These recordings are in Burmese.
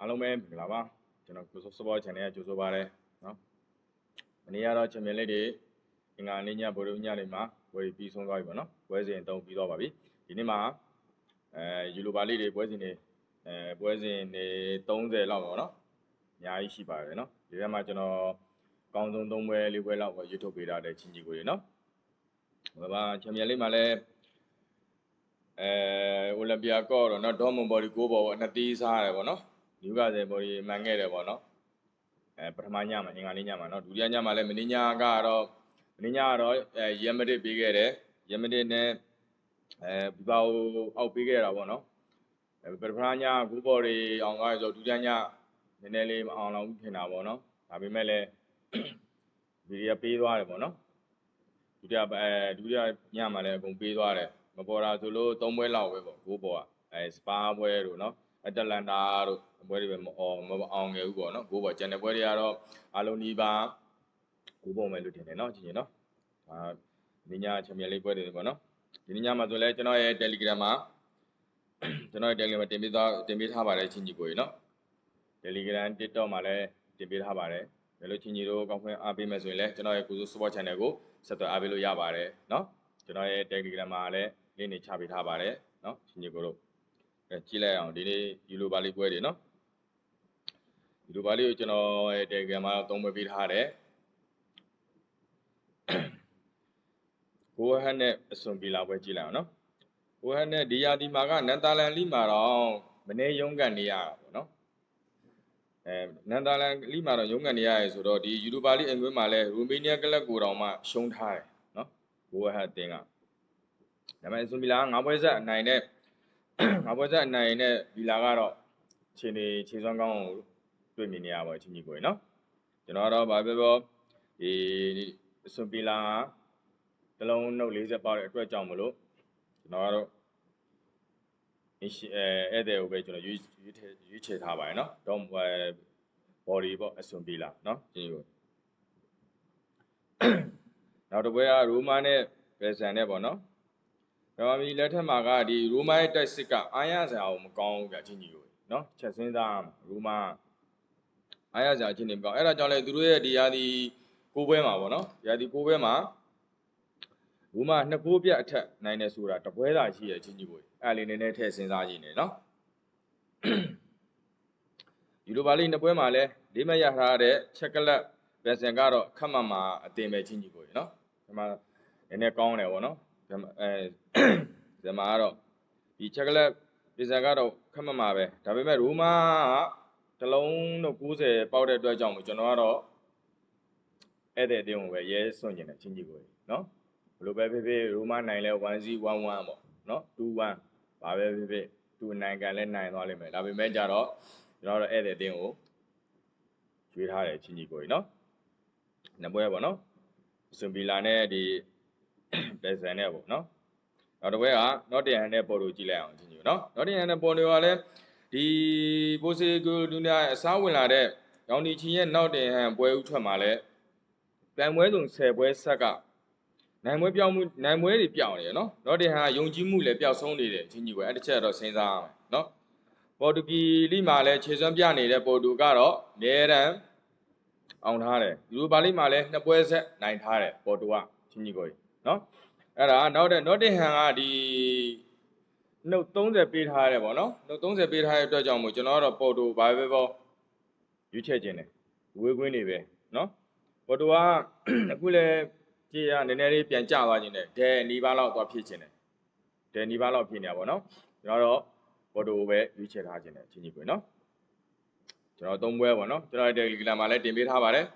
အားလုံးပဲမင်္ဂလာပါကျွန်တော်ကိုစိုးစပေါ် channel ကကြိုဆိုပါရစေနော်မနေ့ကတော့ချန်ပီယံလိတွေအင်္ဂါနေ့ညဗိုလ်ရုံညနေမှာပွဲပြီးဆုံးသွားပြီပေါ့နော်ပွဲစဉ်တုံးပြီးသွားပါပြီဒီနေ့မှာအဲယူလိုပါလိတွေပွဲစဉ်တွေအဲပွဲစဉ်တွေ30လောက်ပေါ့နော်အများကြီးရှိပါတယ်နော်ဒီထဲမှာကျွန်တော်အကောင်းဆုံး3ပွဲ4ပွဲလောက်ရွေးထုတ်ပေးထားတဲ့ချင်းကြီးကိုတွေနော်ဟိုမှာချန်ပီယံလိမှာလည်းအဲအိုလံပီယာကော့တော့နော်ဒေါ်မွန်ဘော်ဒီ9ဘော်ပေါ့နှစ်တီးစားရတယ်ပေါ့နော် ယူကစေဘော်ဒီမှန်ခဲ့တယ်ပေါ့နော်အဲပထမညမှာအင်္ဂါနေ့ညမှာနော်ဒုတိယညမှာလည်းမင်းညကတော့မင်းညကတော့အဲရမဒစ်ပေးခဲ့တယ်ရမဒစ်နဲ့အဲဘီပါကိုအောက်ပေးခဲ့တာပေါ့နော်အဲပထမညဂူဘော်တွေအောင်ကားဆိုဒုတိယညနည်းနည်းလေးမအောင်လောက်ထင်တာပေါ့နော်ဒါပေမဲ့လည်းဗီဒီယိုပေးသွားတယ်ပေါ့နော်ဒုတိယအဲဒုတိယညမှာလည်းအကုန်ပေးသွားတယ်မပေါ်တာဆိုလို့၃ပွဲလောက်ပဲပေါ့ဂိုးပေါ်ကအဲစပါပွဲတို့နော် အတလန်တာတို့ပွဲတွေပဲမအောင်မအောင်ငယ်ဘူးပေါ့နော်ဂိုးပေါ်ကျန်တဲ့ပွဲတွေကတော့အလုံးနီးပါဂိုးပေါ်မယ်လို့ထင်တယ်နော်ကြည့်ရင်နော်ဒါဒီညချန်ပီယံလိပွဲတွေပေါ့နော်ဒီညမှာဆိုလဲကျွန်တော်ရဲ့ Telegram မှာကျွန်တော်ရဲ့ Telegram မှာတင်ပေးသွားတင်ပေးထားပါတယ်ချင်းကြီးကိုရေနော် Telegram TikTok မှာလည်းတင်ပေးထားပါတယ်ဘယ်လိုချင်းကြီးတို့ကောင်းခွင့်အားပေးမယ်ဆိုရင်လည်းကျွန်တော်ရဲ့ကိုစု Support Channel ကိုဆက်သွယ်အားပေးလို့ရပါတယ်နော်ကျွန်တော်ရဲ့ Telegram မှာလည်း link တွေချပေးထားပါတယ်နော်ချင်း ကြီးကိုတို့အဲကြည့်လိုက်အောင်ဒီနေ့ယူလိုပါလိပွဲတွေနော်ယူလိုပါလိကိုကျွန်တော်ရဲ့ Telegram မှာသုံးပေးပေးထားတယ်ကိုဟန်နဲ့အစွန်ပီလာပွဲကြည့်လိုက်အောင်နော်ကိုဟန်နဲ့ဒီယာဒီမာကနန်တာလန်လိမာတော့မနေရုံးကန်နေရတာပေါ့နော်အဲနန်တာလန်လိမာတော့ရုံးကန်နေရရဲဆိုတော့ဒီယူရိုပါလိအင်္ဂွင်းမှာလဲရူမေးနီးယားကလပ်ကိုတောင်မှရှုံးထားတယ်နော်ကိုဟန်အတင်းကဒါပေမဲ့အစွန်ပီလာကငါးပွဲဆက်အနိုင်နဲ့ ငါးပွဲဆက်အနိုင်နဲ့ဗီလာကတော့ခြေနေခြေစွမ်းကောင်းကိုတွေ့မြင်နေရပါချင်းကြီးကိုရနော်ကျွန်တော်ကတော့ဗာပြောပြောဒီအစွန်ပီလာကတလုံးနှုတ်40ပေါက်တဲ့အတွက်ကြောင့်မလို့ကျွန်တော်ကတော့အင်းအဲအဲ့တဲ့ကိုပဲကျွန်တော်ရွေးရွေးထည့်ရွေးချယ်ထားပါတယ်နော်တော့အဲ body ပေါ့အစွန်ပီလာနော်ဒီကိုနောက်တစ်ပွဲကရိုမာနဲ့ဘယ်ဆန်နဲ့ပေါ့နော် ဒါမှမဟုတ်လက်ထက်မှာကဒီရိုမာရဲ့တိုက်စစ်ကအာရစရာကိုမကောင်းဘူးဗျချင်းကြီးကိုနော်ချက်စင်းသားရိုမာအာရစရာချင်းနေမကောင်းအဲ့ဒါကြောင့်လေသူတို့ရဲ့ဒီရာဒီကိုပွဲမှာပေါ့နော်ရာဒီကိုပွဲမှာရိုမာနှစ်ကိုးပြတ်အထက်နိုင်နေဆိုတာတပွဲသာရှိရဲ့ချင်းကြီးကိုအဲ့လေးနည်းနည်းထည့်စဉ်းစားကြည့်နေနော်ယူရိုပါလိနှစ်ပွဲမှာလဲလေးမရထားတဲ့ချက်ကလက်ဗက်ဆန်ကတော့ခက်မှတ်မှာအတင်ပဲချင်းကြီးကိုနော်ဒီမှာနည်းနည်းကောင်းတယ်ပေါ့နော်အဲ ဇမားကတော့ဒီချက်ကလက်ဗက်ဆန်ကတော့ခက်မှတ်မှာပဲဒါပေမဲ့ရိုမာကတလုံးတော့90ပေါက်တဲ့အတွက်ကြောင့်မို့ကျွန်တော်ကတော့အဲ့တဲ့အတင်းကိုပဲရဲစွန့်ကျင်တယ်ချင်းကြီးကိုနော်ဘယ်လိုပဲဖြစ်ဖြစ်ရိုမာနိုင်လဲ1-0-1-1ပေါ့နော်2-1ဘာပဲဖြစ်ဖြစ်သူနိုင်ကန်လဲနိုင်သွားလိမ့်မယ်ဒါပေမဲ့ကြတော့ကျွန်တော်တို့ဧည့်သည်အတင်းကိုကျွေးထားတယ်ချင်းကြီးကိုနော်နှစ်ပွဲပေါ့နော်စွန်ပီလာနဲ့ဒီလက်ဆန်နဲ့ပေါ့နော် နောက်တစ်ပွဲကနော့တင်ဟန်နဲ့ပေါ်တိုကြည့်လိုက်အောင်ချင်းကြီးနော်နော့တင်ဟန်နဲ့ပေါ်တိုကလည်းဒီပိုစီကူဒူနီယာအစားဝင်လာတဲ့ရောင်ဒီချီရဲ့နောက်တင်ဟန်ပွဲဥထွက်မှာလဲပြန်ပွဲစုံ10ပွဲဆက်ကနိုင်ပွဲပြောင်းမှုနိုင်ပွဲတွေပြောင်းနေရနော်တော့တင်ဟာယုံကြည်မှုလည်းပျောက်ဆုံးနေတယ်ချင်းကြီးပဲအဲ့တစ်ချက်တော့စဉ်းစားရမယ်နော်ပေါ်တူဂီလိမှာလည်းခြေစွမ်းပြနေတဲ့ပေါ်တူကတော့နေရန်အောင်ထားတယ်ယူရိုပါလိမှာလည်းနှစ်ပွဲဆက်နိုင်ထားတယ်ပေါ်တူကချင်းကြီးကိုနော် အဲ့ဒါနောက်တဲ့နော်တင်ဟန်ကဒီနှုတ်30ပေးထားရတယ်ပေါ့နော်နှုတ်30ပေးထားတဲ့အတွက်ကြောင့်မို့ကျွန်တော်ကတော့ပေါ်တူဘာပဲပေါ့ရွေးချယ်ခြင်းတယ်ဝေးကွင်းနေပဲနော်ပေါ်တူကအခုလည်းကြည်ရနည်းနည်းလေးပြန်ကျသွားခြင်းနဲ့ဒဲနီးပါးလောက်သွားဖြစ်ခြင်းနဲ့ဒဲနီးပါးလောက်ဖြစ်နေတာပေါ့နော်ကျွန်တော်တော့ဘော်ဒိုပဲရွေးချယ်ထားခြင်းနဲ့ချင်းကြီးကိုနော်ကျွန်တော်သုံးပွဲပေါ့နော်ကျွန်တော် Telegram မှာလည်းတင်ပေးထားပါတယ်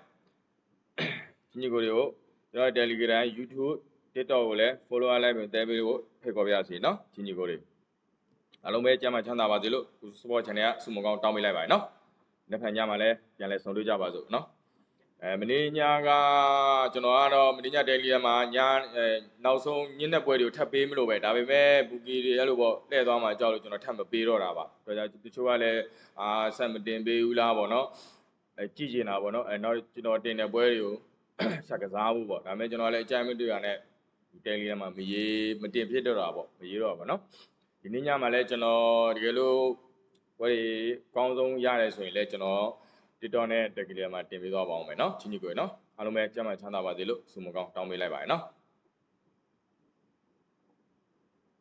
ချင်းကြီးကိုတွေကိုကျွန်တော် Telegram YouTube TikTok ကိုလည်း follow အားလိုက်ပြီးတဲပေးဖို့ဖိတ်ခေါ်ပါရစေနော်ချင်းကြီးကိုတွေအားလုံးပဲကြမ်းမှချမ်းသာပါစေလို့ support channel ကစုမကောင်းတောင်းပေးလိုက်ပါတယ်နော်နေ့ဖန်ညမှာလည်းပြန်လဲဆုံတွေ့ကြပါစို့နော်အဲမင်းညာကကျွန်တော်ကတော့မင်းညာတယ်လီယမှာညာအဲနောက်ဆုံးညင်းတဲ့ပွဲတွေကိုထပ်ပေးမလို့ပဲဒါပေမဲ့ဘူကီတွေအဲ့လိုပေါ့လှည့်သွားမှကြောက်လို့ကျွန်တော်ထပ်မပေးတော့တာပါဒါကြောင့်တချို့ကလည်းအာဆက်မတင်ပေးဘူးလားပေါ့နော်အဲကြည့်ကျင်တာပေါ့နော်အဲနောက်ကျွန်တော်တင်တဲ့ပွဲတွေကိုဆက်ကစားဖို့ပေါ့ဒါပေမဲ့ကျွန်တော်လည်းအကြိုက်မတွေ့ရနဲ့တ ဒီ Telegram မှာမရေးမတင်ဖြစ်တော့တာပေါ့မရေးတော့ပါနော်ဒီနေ့ညမှာလည်းကျွန်တော်တကယ်လို့ဝယ်အကောင်းဆုံးရတယ်ဆိုရင်လည်းကျွန်တော် TikTok နဲ့ Telegram မှာတင်ပေးသွားပါအောင်မယ်နော်ချင်းကြီးကိုနော်အားလုံးပဲကြမ်းမှချမ်းသာပါစေလို့ဆုမကောင်းတောင်းပေးလိုက်ပါတယ်နော်